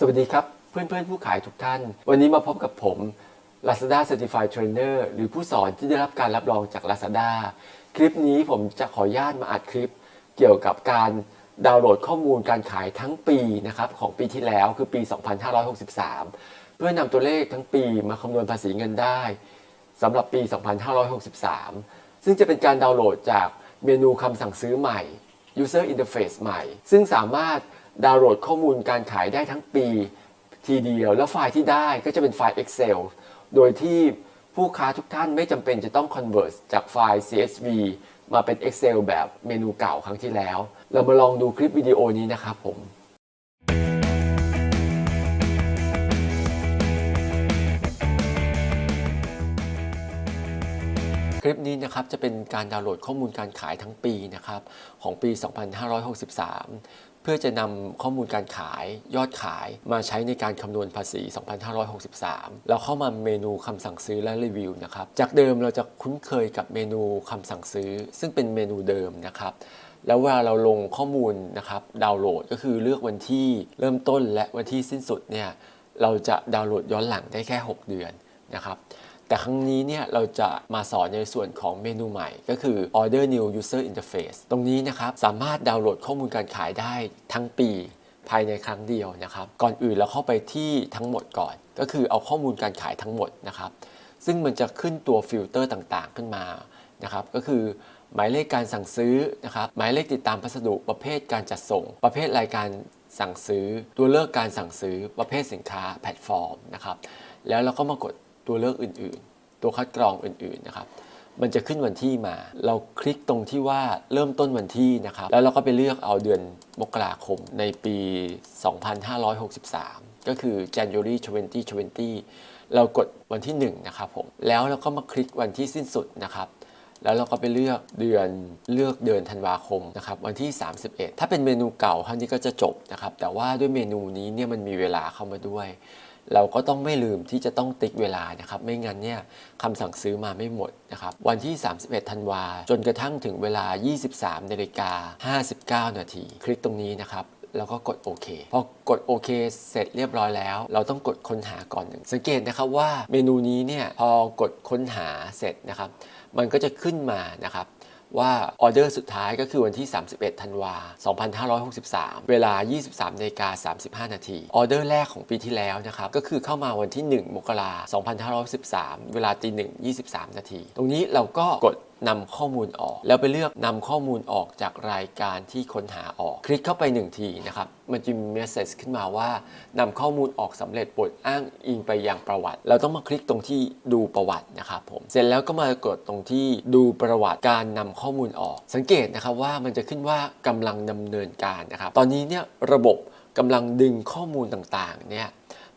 สวัสดีครับ เพื่อนๆ ผู้ขายทุกท่าน วันนี้มาพบกับผม Lazada Certified Trainer หรือผู้สอนที่ได้รับการรับรองจาก Lazada คลิปนี้ผมจะขออนุญาตมาอัดคลิป เกี่ยวกับการดาวน์โหลดข้อมูลการขายทั้งปีนะครับของปีที่แล้วคือปี 2563 เพื่อนำตัวเลขทั้งปีมาคำนวณภาษีเงินได้สำหรับปี 2563 ซึ่งจะเป็นการดาวน์โหลดจากเมนูคำสั่งซื้อใหม่ User Interface ใหม่ ซึ่งสามารถ ดาวน์โหลดข้อมูลการขายได้ทั้งปีทีเดียว แล้วไฟล์ที่ได้ก็จะเป็นไฟล์ Excel โดยที่ผู้ค้าทุกท่านไม่จำเป็นจะต้อง convert จากไฟล์ CSV มาเป็น Excel แบบเมนูเก่าครั้งที่แล้ว เรามาลองดูคลิปวิดีโอนี้นะครับผมคลิปนี้นะครับจะเป็นการดาวน์โหลดข้อมูลการขายทั้งปีนะครับของปี 2563 เพื่อจะนำข้อมูลการขายยอดขายมาใช้ในการคำนวณภาษี 2563แล้วเข้ามาเมนูคำสั่งซื้อและรีวิวนะครับ จากเดิมเราจะคุ้นเคยกับเมนูคำสั่งซื้อ ซึ่งเป็นเมนูเดิมนะครับแล้วเวลาเราลงข้อมูลนะครับดาวน์โหลดก็คือเลือกวันที่เริ่มต้นและวันที่สิ้นสุดเนี่ยเราจะดาวน์โหลดย้อนหลังได้แค่ 6 เดือนนะครับ แต่ครั้งนี้เนี่ยเราจะมาสอนในส่วนของเมนูใหม่ ก็คือ Order New User Interface ตรงนี้นะครับสามารถดาวน์โหลดข้อมูลการขายได้ทั้งปีภายในครั้งเดียวนะครับ ก่อนอื่นเราเข้าไปที่ทั้งหมดก่อน ก็คือเอาข้อมูลการขายทั้งหมดนะครับ ซึ่งมันจะขึ้นตัวฟิลเตอร์ต่างๆ ขึ้นมานะครับ ก็คือหมายเลขการสั่งซื้อนะครับ หมายเลขติดตามพัสดุประเภทการจัดส่ง ประเภทรายการสั่งซื้อ ตัวเลือกการสั่งซื้อประเภทสินค้าแพลตฟอร์มนะครับ แล้วเราก็มากด ตัวเลือกอื่น ๆ ตัวคัดกรองอื่น ๆ นะครับ มันจะขึ้นวันที่มา เราคลิกตรงที่ว่าเริ่มต้นวันที่นะครับ แล้วเราก็ไปเลือกเอาเดือนมกราคมในปี 2563 ก็คือ January 2020 เรากดวันที่ 1 นะครับผม แล้วเราก็มาคลิกวันที่สิ้นสุดนะครับแล้วเราก็ไปเลือกเดือนเลือกเดือนธันวาคมนะครับวันที่ 31 ถ้าเป็นเมนูเก่าครั้งนี้ก็จะจบนะครับแต่ว่าด้วยเมนูนี้เนี่ยมันมีเวลาเข้ามาด้วย เราก็ต้องไม่ลืมที่จะต้องติ๊กเวลานะครับ ไม่งั้นเนี่ยคำสั่งซื้อมาไม่หมดนะครับ วันที่ 31 ธันวา จนกระทั่งถึงเวลา 23นาฬิกา59 นาที คลิกตรงนี้นะครับแล้วก็กดโอเคพอกดโอเคเสร็จเรียบร้อยแล้ว เราต้องกดค้นหาก่อนหนึ่งสังเกตนะครับว่าเมนูนี้เนี่ยพอกดค้นหาเสร็จนะครับ มันก็จะขึ้นมานะครับ ว่าออเดอร์สุดท้ายก็คือวันที่ 31 ธันวา 2563 เวลา 23นาฬิกา35 นาที ออเดอร์แรกของปีที่แล้วนะครับ ก็คือเข้ามาวันที่ 1 มกราคม 2513 เวลาตี1 23 นาที ตรงนี้เราก็กด นำข้อมูลออก แล้วไปเลือกนำข้อมูลออกจากรายการที่ค้นหาออก คลิกเข้าไป 1 ทีนะครับมันจะมีเมสเซจขึ้นมาว่านำข้อมูลออกสำเร็จโปรดอ้างอิงไปยังประวัติ เราต้องมาคลิกตรงที่ดูประวัตินะครับผม เสร็จแล้วก็มากดตรงที่ดูประวัติการนำข้อมูลออก สังเกตนะครับว่ามันจะขึ้นว่ากำลังดำเนินการนะครับ ตอนนี้เนี่ยระบบกำลังดึงข้อมูลต่างๆเนี่ย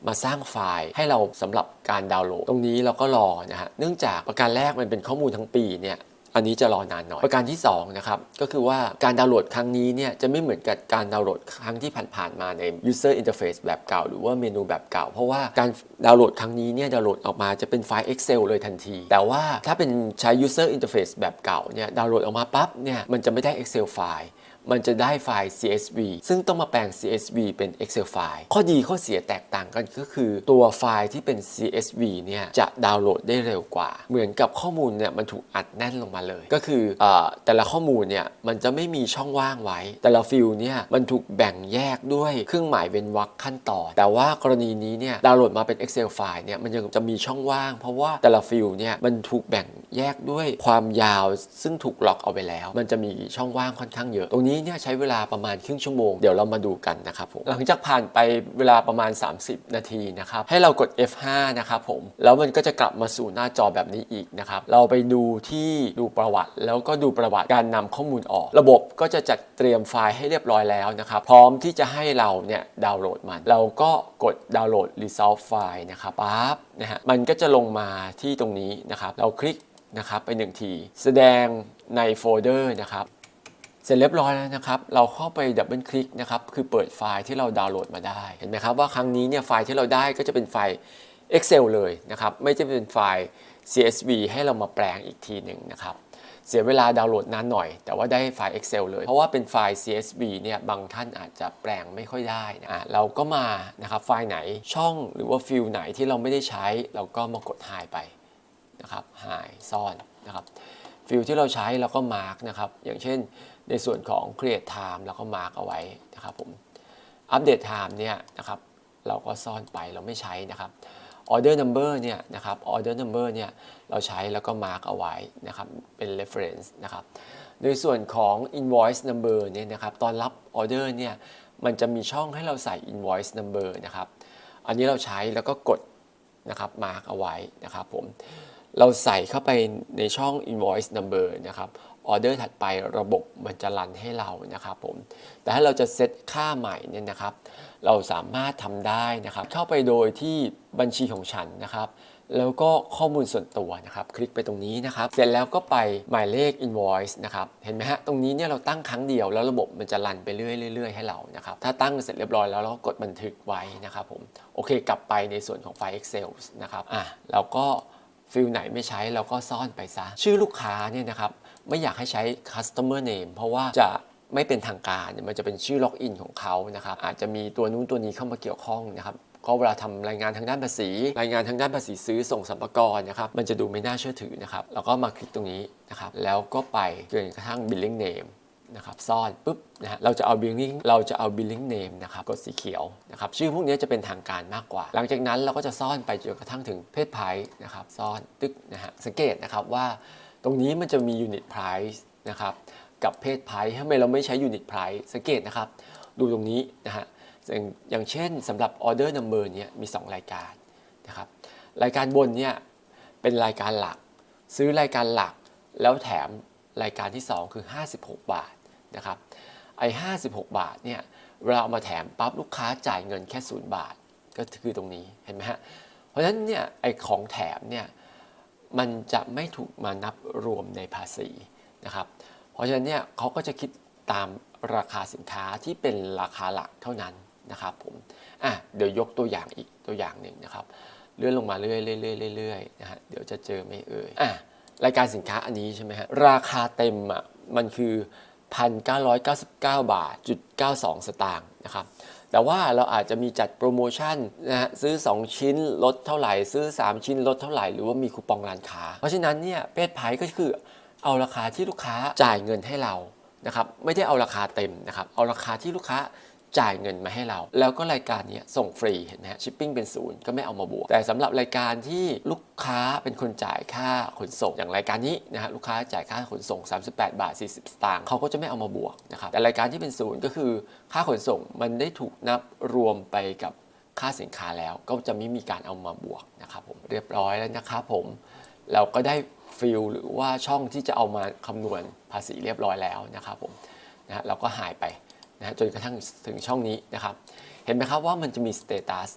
มาสร้างไฟล์ให้เราสำหรับการดาวน์โหลด ตรงนี้เราก็รอนะฮะ เนื่องจากประการแรกมันเป็นข้อมูลทั้งปีเนี่ย อันนี้จะรอนานหน่อย ประการที่2นะครับก็คือว่าการดาวน์โหลดครั้งนี้เนี่ยจะไม่เหมือนกับการดาวน์โหลดครั้งที่ผ่านๆมาใน user interface แบบเก่า หรือว่าเมนูแบบเก่า เพราะว่าการดาวน์โหลดครั้งนี้เนี่ยดาวน์โหลดออกมาจะเป็นไฟล์ Excel เลยทันที แต่ว่าถ้าเป็นใช้ user interface แบบเก่าเนี่ยดาวน์โหลดออกมาปั๊บเนี่ยมันจะไม่ได้ Excel ไฟล์ มันจะได้ไฟล์ CSV ซึ่งต้องมาแปลง CSV เป็น Excel ไฟล์ ข้อดีข้อเสียแตกต่างกันก็คือ ตัวไฟล์ที่เป็น CSV เนี่ยจะดาวน์โหลดได้เร็วกว่า เหมือนกับข้อมูลเนี่ยมันถูกอัดแน่นลงมาเลย ก็คืออแต่ละข้อมูลเนี่ยมันจะไม่มีช่องว่างไว้ แต่ละฟิลเนี่ยมันถูกแบ่งแยกด้วยเครื่องหมายเว้นวรรคขั้นตอน แต่ว่ากรณีนี้เนี่ยดาวน์โหลดมาเป็น Excel ไฟล์เนี่ยมันยังจะมีช่องว่าง เพราะว่าแต่ละฟิลเนี่ยมันถูกแบ่งแยกด้วยความยาว ซึ่งถูกล็อกเอาไปแล้ว มันจะมีช่องว่างค่อนข้างเยอะตรงนี้เนี่ยใช้เวลาประมาณครึ่งชั่วโมง เดี๋ยวเรามาดูกันนะครับผมหลังจากผ่านไปเวลาประมาณ 30 นาทีนะครับให้เรากด F5 นะครับผมแล้วมันก็จะกลับมาสู่หน้าจอแบบนี้อีกนะครับเราไปดูที่ดูประวัติ แล้วก็ดูประวัติการนำข้อมูลออก ระบบก็จะจัดเตรียมไฟล์ให้เรียบร้อยแล้วนะครับพร้อมที่จะให้เราเนี่ยดาวน์โหลดมัน เราก็กดดาวน์โหลด resolve ไฟล์นะครับปั๊บนะฮะมันก็จะลงมาที่ตรงนี้นะครับเราคลิกนะครับไปหนึ่งที แสดงในโฟลเดอร์นะครับ เสร็จเรียบร้อยแล้วนะครับเราเข้าไปดับเบิลคลิกนะครับคือเปิดไฟล์ที่เราดาวน์โหลดมาได้เห็นไหมครับว่าครั้งนี้เนี่ยไฟล์ที่เราได้ก็จะเป็นไฟล์ Excel เลยนะครับไม่จะเป็นไฟล์ CSV ให้เรามาแปลงอีกทีหนึ่งนะครับเสียเวลาดาวน์โหลดนานหน่อย แต่ว่าได้ไฟล์ Excel เลย เพราะว่าเป็นไฟล์ CSV เนี่ยบางท่านอาจจะแปลงไม่ค่อยได้นะะเราก็มานะครับไฟล์ไหนช่องหรือว่าฟิลไหนที่เราไม่ได้ใช้ เราก็มากด hide ไปนะครับ hide ซ่อนนะครับ ฟิลที่เราใช้เราก็ mark นะครับ อย่างเช่นในส่วนของ create time เราก็ mark เอาไว้นะครับผมอัปเดต time เนี่ยนะครับเราก็ซ่อนไปเราไม่ใช้นะครับ order number เนี่ยนะครับ order number เนี่ยเราใช้แล้วก็ mark เอาไว้นะครับเป็น reference นะครับในส่วนของ invoice number เนี่ยนะครับตอนรับ order เนี่ยมันจะมีช่องให้เราใส่ invoice number นะครับ อันนี้เราใช้แล้วก็กดนะครับ mark เอาไว้นะครับผม เราใส่เข้าไปในช่อง invoice number นะครับออเดอร์ถัดไประบบมันจะรันให้เรานะครับผม แต่ถ้าเราจะเซตค่าใหม่เนี่ยนะครับ เราสามารถทำได้นะครับ เข้าไปโดยที่บัญชีของฉันนะครับ แล้วก็ข้อมูลส่วนตัวนะครับ คลิกไปตรงนี้นะครับ เสร็จแล้วก็ไปหมายเลข invoice นะครับ เห็นไหมฮะ ตรงนี้เนี่ยเราตั้งครั้งเดียวแล้วระบบมันจะรันไปเรื่อยๆให้เรา นะครับ ถ้าตั้งเสร็จเรียบร้อยแล้วเราก็กดบันทึกไว้นะครับผม โอเค กลับไปในส่วนของไฟล์ Excel นะครับ อะ เราก็ ฟิลไหนไม่ใช้เราก็ซ่อนไปซะ ชื่อลูกค้าเนี่ยนะครับ ไม่อยากให้ใช้ customer name เพราะว่าจะไม่เป็นทางการมันจะเป็นชื่อล็อกอินของเขานะครับอาจจะมีตัวนู้นตัวนี้เข้ามาเกี่ยวข้องนะครับก็เวลาทำรายงานทางด้านภาษี รายงานทางด้านภาษีซื้อส่งสัมปทานนะครับมันจะดูไม่น่าเชื่อถือนะครับเราก็มาคลิกตรงนี้นะครับแล้วก็ไปจนกระทั่ง billing name นะครับซ่อนปุ๊บนะฮะเราจะเอา billing เราจะเอา billing name นะครับกดสีเขียวนะครับชื่อพวกนี้จะเป็นทางการมากกว่า หลังจากนั้นเราก็จะซ่อนไปจนกระทั่งถึงเพศไพร์นะครับซ่อนตึกนะฮะสังเกตนะครับว่าตรงนี้มันจะมี unit price นะครับกับเพศไพร์ทำไมเราไม่ใช้ unit price สังเกตนะครับดูตรงนี้นะฮะอย่างอย่างเช่นสำหรับ order number เนี่ยมี 2 รายการนะครับรายการบนเนี่ยเป็นรายการหลัก ซื้อรายการหลักแล้วแถมรายการที่ 2 คือ 56 บาท นะครับไอ้56 บาทเนี่ยเวลาเอามาแถมปั๊บลูกค้าจ่ายเงินแค่0บาทก็คือตรงนี้เห็นไหมฮะเพราะฉะนั้นเนี่ยไอ้ของแถมเนี่ยมันจะไม่ถูกมานับรวมในภาษีนะครับ เพราะฉะนั้นเนี่ยเขาก็จะคิดตามราคาสินค้าที่เป็นราคาหลักเท่านั้นนะครับผมอะเดี๋ยวยกตัวอย่างอีกตัวอย่างหนึ่งนะครับ เลื่อนลงมาเรื่อยๆเรื่อยๆเรื่อยๆนะฮะเดี๋ยวจะเจอไม่เอ่ยอะรายการสินค้าอันนี้ใช่ไหมฮะราคาเต็มอะมันคือ 1,999 บาทจุด92 สตางค์นะครับแต่ว่าเราอาจจะมีจัดโปรโมชั่นนะฮะซื้อ 2 ชิ้นลดเท่าไหร่ ซื้อ 3 ชิ้นลดเท่าไหร่ หรือว่ามีคูปองร้านค้า เพราะฉะนั้นเนี่ยเพจไพ่ก็คือเอาราคาที่ลูกค้าจ่ายเงินให้เรานะครับไม่ได้เอาราคาเต็มนะครับเอาราคาที่ลูกค้า จ่ายเงินมาให้เรา แล้วก็รายการนี้ส่งฟรีเห็นไหมฮะชิปปิ้งเป็นศูนย์ก็ไม่เอามาบวก แต่สำหรับรายการที่ลูกค้าเป็นคนจ่ายค่าขนส่ง อย่างรายการนี้นะฮะลูกค้าจ่ายค่าขนส่ง 38 บาท 40 สตางค์เขาก็จะไม่เอามาบวกนะครับแต่รายการที่เป็นศูนย์ก็คือค่าขนส่งมันได้ถูกนับรวมไปกับค่าสินค้าแล้วก็จะไม่มีการเอามาบวกนะครับผมเรียบร้อยแล้วนะครับผมเราก็ได้ฟิลหรือว่าช่องที่จะเอามาคำนวณภาษีเรียบร้อยแล้วนะครับผมนะฮะเราก็หายไป นะจนกระทั่งถึงช่องนี้นะครับ เห็นไหมครับว่ามันจะมีสเตตัส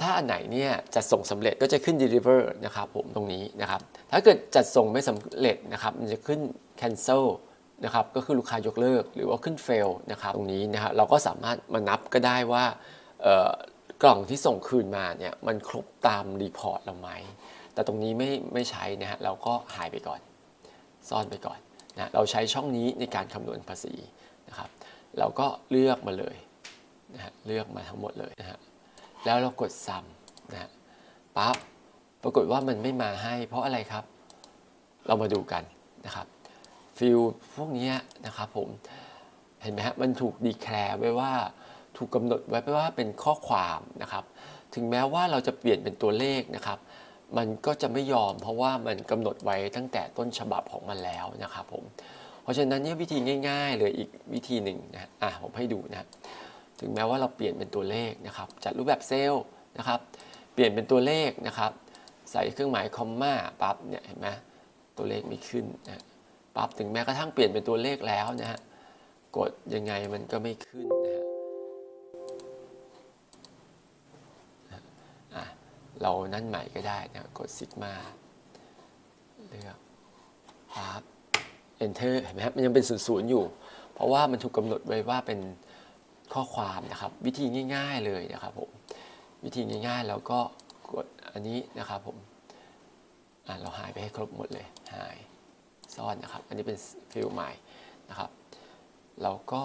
ถ้าอันไหนเนี่ยจัดส่งสำเร็จก็จะขึ้น deliver นะครับผมตรงนี้นะครับ ถ้าเกิดจัดส่งไม่สำเร็จนะครับ มันจะขึ้น cancel นะครับ ก็คือลูกค้ายกเลิกหรือว่าขึ้น fail นะครับตรงนี้นะครับเราก็สามารถมานับก็ได้ว่ากล่องที่ส่งคืนมาเนี่ยมันครบตามรีพอร์ตเราไหม แต่ตรงนี้ไม่ไม่ใช้นะฮะเราก็หายไปก่อน ซ่อนไปก่อนนะเราใช้ช่องนี้ในการคำนวณภาษีนะครับ เราก็เลือกมาเลยนะฮะเลือกมาทั้งหมดเลยนะฮะแล้วเรากดซ้ำนะฮะปั๊บปรากฏว่ามันไม่มาให้ เพราะอะไรครับ เรามาดูกันนะครับฟิลพวกนี้นะครับผมเห็นไหมฮะมันถูกดีแคลร์ไว้ว่าถูกกำหนดไว้ว่าเป็นข้อความนะครับ ถึงแม้ว่าเราจะเปลี่ยนเป็นตัวเลขนะครับ มันก็จะไม่ยอมเพราะว่ามันกำหนดไว้ตั้งแต่ต้นฉบับของมันแล้วนะครับผม ราะฉะนั้นเนี่ยวิธีง่ายๆเลยอีกวิธีหนึ่งนะอะผมให้ดูนะถึงแม้ว่าเราเปลี่ยนเป็นตัวเลขนะครับจัดรูปแบบเซลล์นะครับเปลี่ยนเป็นตัวเลขนะครับ ใส่เครื่องหมายคอมมาปั๊บเนี่ยเห็นไหมตัวเลขไม่ขึ้นนะปั๊บถึงแม้กระทั่งเปลี่ยนเป็นตัวเลขแล้วนะฮะกดยังไงมันก็ไม่ขึ้นนะฮะอะเรานั่นใหม่ก็ได้นะกดซิกมาเลือกปั๊บ enter เห็นไหมครับมันยังเป็นศูนย์อยู่ เพราะว่ามันถูกกำหนดไว้ว่าเป็นข้อความนะครับ วิธีง่าย ๆเลยนะครับผมวิธีง่ายๆแล้วก็กดอันนี้นะครับผมอะเราหายไปให้ครบหมดเลยหายซ่อนนะครับ อันนี้เป็นฟิลใหม่นะครับเราก็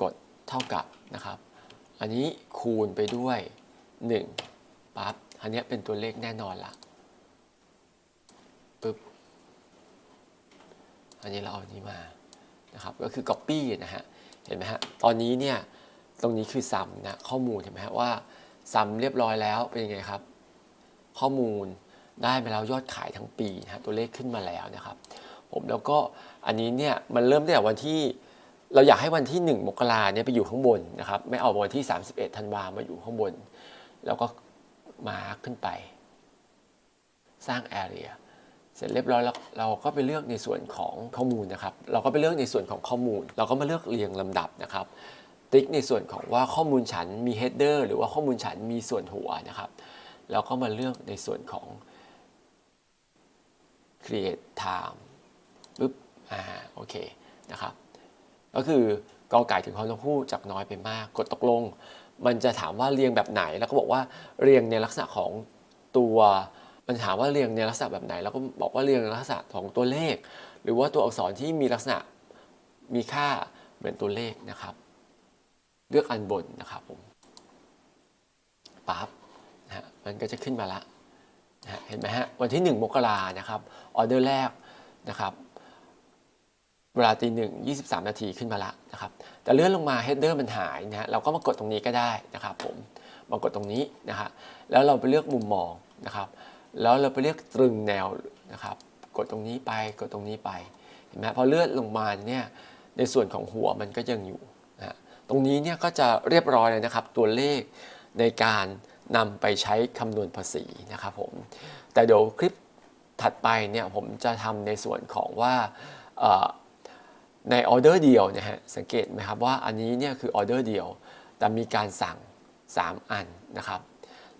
กดเท่ากับนะครับ อันนี้คูณไปด้วย1ปั๊บอันนี้เป็นตัวเลขแน่นอนละปึ๊บ อันนี้เราเอาอันนี้มานะครับก็คือ Copy นะฮะเห็นไหมฮะตอนนี้เนี่ยตรงนี้คือซัมนะข้อมูลเห็นไหมฮะว่าซัมเรียบร้อยแล้วเป็นยังไงครับ ข้อมูลได้มาแล้วยอดขายทั้งปีนะฮะตัวเลขขึ้นมาแล้วนะครับ ผมแล้วก็อันนี้เนี่ยมันเริ่มตั้งแต่วันที่เราอยากให้วันที่ 1 มกราเนี่ยไปอยู่ข้างบนนะครับไม่เอาวันที่ 31 ธันวามาอยู่ข้างบน แล้วก็มาขึ้นไป สร้าง area เเสร็จเรียบร้อยแล้วเราก็ไปเลือกในส่วนของข้อมูลนะครับ เราก็ไปเลือกในส่วนของข้อมูล เราก็มาเลือกเรียงลำดับนะครับ ติ๊กในส่วนของว่าข้อมูลฉันมี header หรือว่าข้อมูลฉันมีส่วนหัวนะครับแล้วก็มาเลือกในส่วนของ create time ปึ๊บอ่าโอเคนะครับ ก็คือกอไก่ถึงคอนพูจากน้อยไปมากกดตกลง มันจะถามว่าเรียงแบบไหนแล้วก็บอกว่าเรียงในลักษณะของตัว มันถามว่าเรียงในลักษณะแบบไหนแล้วก็บอกว่าเรียงในลักษณะของตัวเลข หรือว่าตัวอักษรที่มีลักษณะมีค่าเหมือนตัวเลขนะครับ เลือกอันบนนะครับผมปั๊บนะฮะมันก็จะขึ้นมาละนะเห็นไหมฮะวันที่ 1 มกรานะครับออเดอร์แรกนะครับเวลาตีหนึ่งยีนาทีขึ้นมาละนะครับแต่เลื่อนลงมาเฮดเดอร์มันหายนะฮะเราก็มากดตรงนี้ก็ได้นะครับผมมากดตรงนี้นะฮะแล้วเราไปเลือกมุมมองนะครับ แล้วเราไปเลือกตรึงแนวนะครับกดตรงนี้ไปกดตรงนี้ไปเห็นไหมพอเลื่อนลงมาเนี่ยในส่วนของหัวมันก็ยังอยู่นะตรงนี้เนี่ยก็จะเรียบร้อยเลยนะครับ ตัวเลขในการนำไปใช้คำนวณภาษีนะครับผมแต่เดี๋ยวคลิปถัดไปเนี่ยผมจะทำในส่วนของว่าในออเดอร์เดียวนะฮะสังเกตไหมครับว่าอันนี้เนี่ยคือออเดอร์เดียว แต่มีการสั่ง 3 อันนะครับ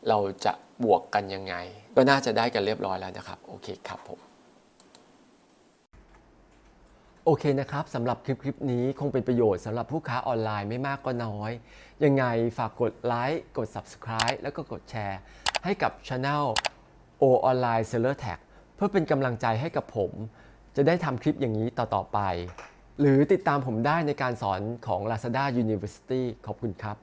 เราจะบวกกันยังไง ก็น่าจะได้กันเรียบร้อยแล้วนะครับ โอเคครับผมโอเคนะครับสำหรับคลิปคลิปนี้คงเป็นประโยชน์สำหรับผู้ค้าออนไลน์ไม่มากก็น้อย ยังไงฝากกดไลค์กด Subscribe แล้วก็กดแชร์ ให้กับ Channel O Online Seller Tag เพื่อเป็นกำลังใจให้กับผม จะได้ทำคลิปอย่างนี้ต่อ ๆ ไป หรือติดตามผมได้ในการสอนของ Lazada University ขอบคุณครับ